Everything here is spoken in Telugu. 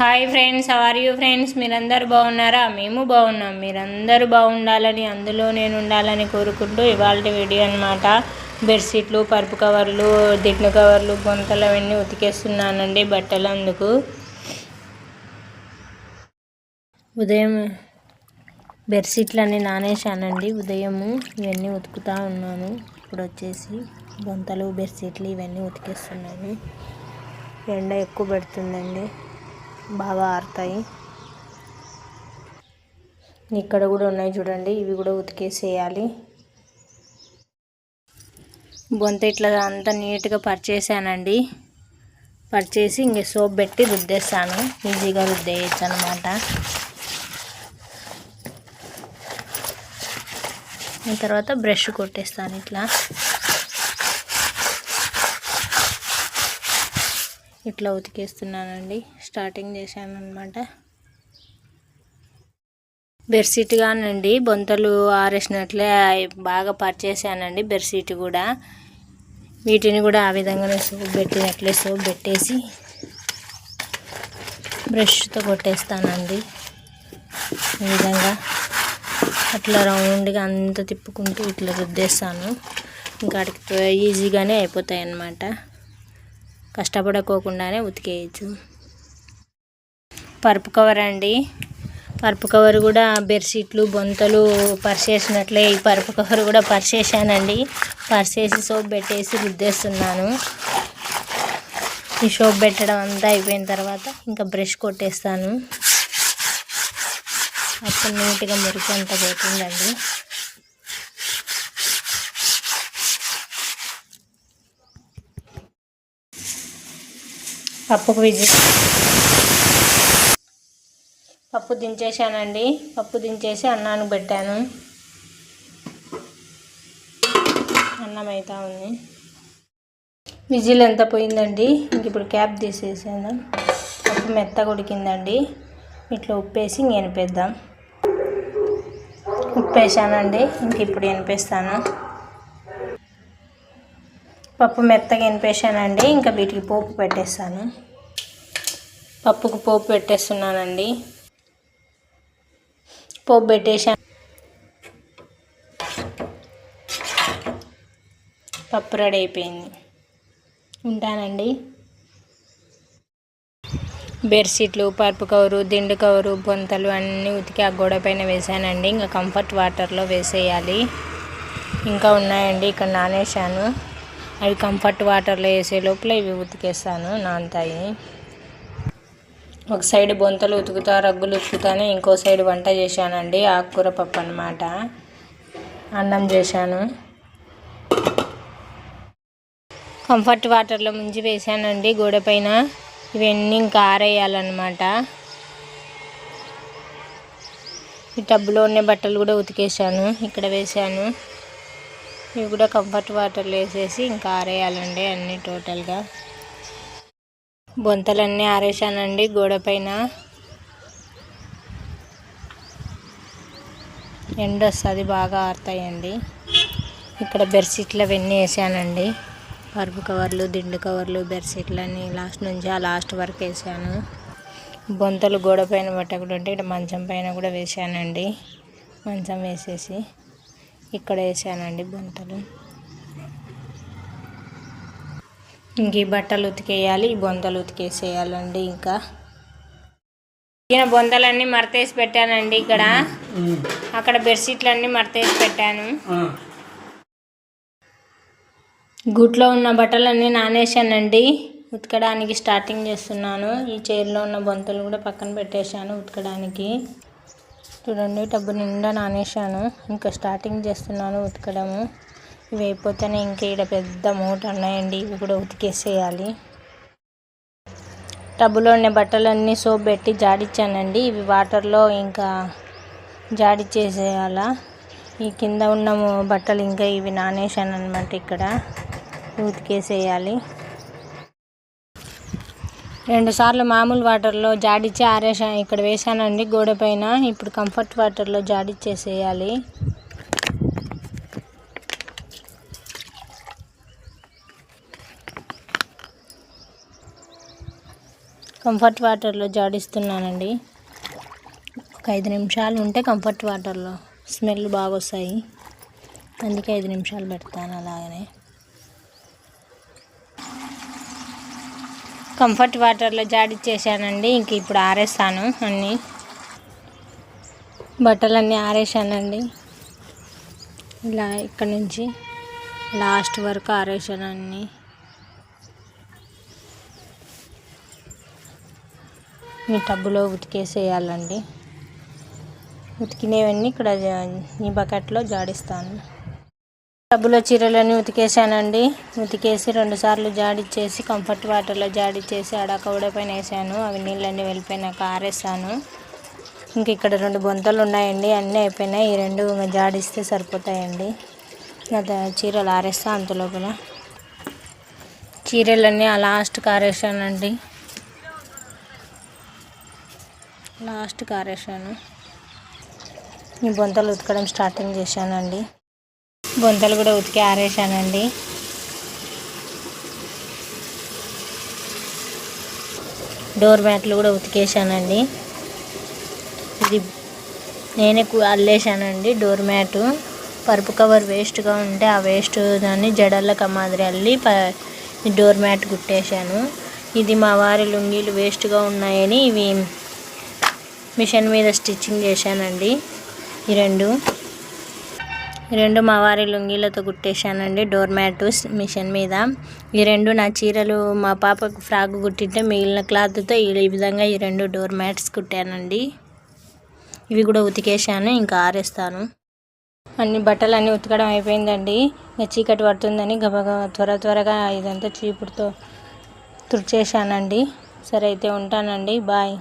Hi friends are you friends మీరందరూ బాగున్నారా? మేము బాగున్నాం. మీరందరూ బాగుండాలని అందులో నేను ఉండాలని కోరుకుంటూ ఇవాళ వీడియో అనమాట బెడ్షీట్లు పరుపు కవర్లు దిండు కవర్లు బొంతలు అవన్నీ ఉతికేస్తున్నానండి బట్టలు అందుకు ఉదయం బెడ్షీట్లు అన్నీ నానేశానండి. ఉదయము ఇవన్నీ ఉతుకుతా ఉన్నాను. ఇప్పుడు వచ్చేసి బొంతలు బెడ్షీట్లు ఇవన్నీ ఉతికేస్తున్నాను. ఎండ ఎక్కువ పెడుతుందండి. బాగా ఆరుతాయి. ఇక్కడ కూడా ఉన్నాయి చూడండి ఇవి కూడా ఉతికేసేయాలి. బొంత ఇట్లా అంతా నీట్గా పరిచేసానండి. పరిచేసి ఇంక సోప్ పెట్టి రుద్దేస్తాను. ఈజీగా రుద్దేయచ్చు అనమాట తర్వాత బ్రష్ కొట్టేస్తాను ఇట్లా. ఇట్లా ఉతికేస్తున్నానండి. స్టార్టింగ్ చేశాను అనమాట బెడ్షీట్ కానండి బొంతలు ఆరేసినట్లే బాగా పరిచేసానండి బెడ్షీట్ కూడా. వీటిని కూడా ఆ విధంగానే సోప్ పెట్టినట్లే సోప్ పెట్టేసి బ్రష్తో కొట్టేస్తానండి. ఈ విధంగా అట్లా రౌండ్గా అంత తిప్పుకుంటూ ఇట్లా రుద్దేస్తాను. ఇంకా అక్కడికి ఈజీగానే అయిపోతాయి అన్నమాట కష్టపడకోకుండానే ఉతికేయచ్చు. పరుపు కవర్ అండి. పరుపు కవర్ కూడా బెడ్షీట్లు బొంతలు పరిచేసినట్లే ఈ పరుపు కవర్ కూడా పరిచేసానండి పరిచేసి సోప్ పెట్టేసి రుద్దేస్తున్నాను. ఈ సోప్ పెట్టడం అంతా అయిపోయిన తర్వాత ఇంకా బ్రష్ కొట్టేస్తాను. అప్పుడు నీట్గా మురికి అంతా పోతుందండి. పప్పుకు విజి పప్పు దించేసానండి పప్పు దించేసి అన్నానికి పెట్టాను. అన్నం అవుతా ఉంది. విజిల్ ఎంత పోయిందండి? ఇంక ఇప్పుడు క్యాప్ తీసేసాను పప్పు మెత్తగా ఉడికిందండి. ఇట్లా ఉప్పేసి ఎనిపేద్దాం. ఉప్పేసానండి ఇంక ఇప్పుడు ఎనిపేస్తాను. పప్పు మెత్తగా ఎనిపేసానండి ఇంకా వీటికి పోపు పెట్టేస్తాను. పప్పుకు పోపు పెట్టేస్తున్నానండి. పోపు పెట్టేసాను పప్పు రెడీ అయిపోయింది. ఉంటానండి. బెడ్షీట్లు పరుపు కవరు దిండు కవరు బొంతలు అన్నీ ఉతికి ఆ గోడ పైన వేసానండి ఇంకా కంఫర్ట్ వాటర్లో వేసేయాలి. ఇంకా ఉన్నాయండి ఇక్కడ నానేసాను అవి కంఫర్ట్ వాటర్లో వేసే లోపల ఇవి ఉతికేస్తాను నానతాయి. ఒక సైడ్ బొంతలు ఉతుకుతా రగ్గులు ఉతుకుతానే ఇంకో సైడ్ వంట చేశానండి ఆకుకూర పప్పు అనమాట అన్నం చేశాను. కంఫర్ట్ వాటర్లో ముంచి వేసానండి గోడ పైన. ఇవన్నీ ఇంకా ఆరేయాలన్నమాట. ఈ టబ్బులో ఉన్న బట్టలు కూడా ఉతికేసాను ఇక్కడ వేసాను ఇవి కూడా కంఫర్ట్ వాటర్లో వేసేసి ఇంకా ఆరేయాలండి అన్నీ టోటల్గా. బొంతలన్నీ ఆరేసానండి గోడ పైన. ఎండ వస్తుంది బాగా ఆరుతాయండి. ఇక్కడ బెడ్షీట్లు అవన్నీ వేసానండి పరుపు కవర్లు దిండు కవర్లు బెడ్షీట్లు అన్నీ లాస్ట్ నుంచి ఆ లాస్ట్ వరకు వేసాను బొంతలు గోడ పైన పట్టకుంటే ఇక్కడ మంచం పైన కూడా వేసానండి. మంచం వేసేసి ఇక్కడ వేసానండి బొంతలు. ఇంక ఈ బట్టలు ఉతికేయాలి ఈ బొంతలు ఉతికేసేయాలండి ఇంకా. ఈయన బొందలన్నీ మడతేసి పెట్టానండి ఇక్కడ. అక్కడ బెడ్షీట్లు అన్నీ మడతేసి పెట్టాను. గుట్లో ఉన్న బట్టలన్నీ నానేసానండి ఉతకడానికి స్టార్టింగ్ చేస్తున్నాను. ఈ చైర్లో ఉన్న బొంతలు కూడా పక్కన పెట్టేశాను ఉతకడానికి. చూడండి టబ్బు నిండా నానేసాను ఇంకా స్టార్టింగ్ చేస్తున్నాను ఉతకడము. ఇవి అయిపోతేనే ఇంకా ఇక్కడ పెద్ద మూట ఉన్నాయండి. ఇవి కూడా ఉతికేసేయాలి. టబ్బులో ఉండే బట్టలన్నీ సోప్ పెట్టి జాడిచ్చానండి. ఇవి వాటర్లో ఇంకా జాడిచ్చేసేయాల. ఈ కింద ఉన్న బట్టలు ఇంకా ఇవి నానేసాను అనమాట ఇక్కడ. ఉతికేసేయాలి. రెండు సార్లు మామూలు వాటర్లో జాడిచ్చి ఆరేసా ఇక్కడ వేసానండి గోడ పైన. ఇప్పుడు కంఫర్ట్ వాటర్లో జాడిచ్చేసేయాలి. కంఫర్ట్ వాటర్లో జాడిస్తున్నానండి. ఒక ఐదు నిమిషాలు ఉంటే కంఫర్ట్ వాటర్లో స్మెల్ బాగా వస్తాయి అందుకే ఐదు నిమిషాలు పెడతాను అలాగనే. కంఫర్ట్ వాటర్లో జాడిచ్చేసానండి. ఇంక ఇప్పుడు ఆరేస్తాను అన్నీ. బట్టలన్నీ ఆరేసానండి ఇలా ఇక్కడ నుంచి లాస్ట్ వరకు ఆరేసాను అన్నీ. ఈ టబ్బులో ఉతికేసేయాలండి. ఉతికినవన్నీ ఇక్కడ ఈ బకెట్లో జాడిస్తాను. టబ్బులో చీరలన్నీ ఉతికేసానండి ఉతికేసి రెండుసార్లు జాడిచ్చేసి కంఫర్ట్ వాటర్లో జాడిచ్చేసి ఆడ పైన వేసాను. అవి నీళ్ళన్నీ వెళ్ళిపోయినాక ఆరేసాను. ఇంక ఇక్కడ రెండు బొంతలు ఉన్నాయండి. అన్నీ అయిపోయినాయి. ఈ రెండు జాడిస్తే సరిపోతాయండి. అదే చీరలు ఆరేస్తా అంత లోపల. చీరలన్నీ ఆ లాస్ట్కి ఆరేసానండి లాస్ట్కి ఆరేసాను ఈ బొంతలు ఉతకడం స్టార్టింగ్ చేశానండి. బొంతలు కూడా ఉతికి ఆరేసానండి డోర్ మ్యాట్లు కూడా ఉతికేసానండి ఇది నేనే అల్లేసానండి డోర్ మ్యాటు. పరుపు కవర్ వేస్ట్గా ఉంటే ఆ వేస్ట్ దాన్ని జడలకు మాదిరి అల్లి ప డోర్ మ్యాట్ కుట్టేశాను ఇది మా వారి లుంగీలు వేస్ట్గా ఉన్నాయని ఇవి మిషన్ మీద స్టిచ్చింగ్ చేశానండి. ఈ రెండు. ఈ రెండు మా వారి లుంగీలతో కుట్టేశానండి డోర్ మ్యాట్ మిషన్ మీద. ఈ రెండు నా చీరలు మా పాపకు ఫ్రాక్ కుట్టింటే మిగిలిన క్లాత్తో ఈ విధంగా ఈ రెండు డోర్ మ్యాట్స్ కుట్టానండి. ఇవి కూడా ఉతికేసాను ఇంకా ఆరేస్తాను. అన్ని బట్టలు అన్నీ ఉతకడం అయిపోయిందండి. ఇంకా చీకటి పడుతుందని గబగబా త్వర త్వరగా ఇదంతా చీపుడుతో తుడిచేశానండి. సరే అయితే ఉంటానండి. బాయ్.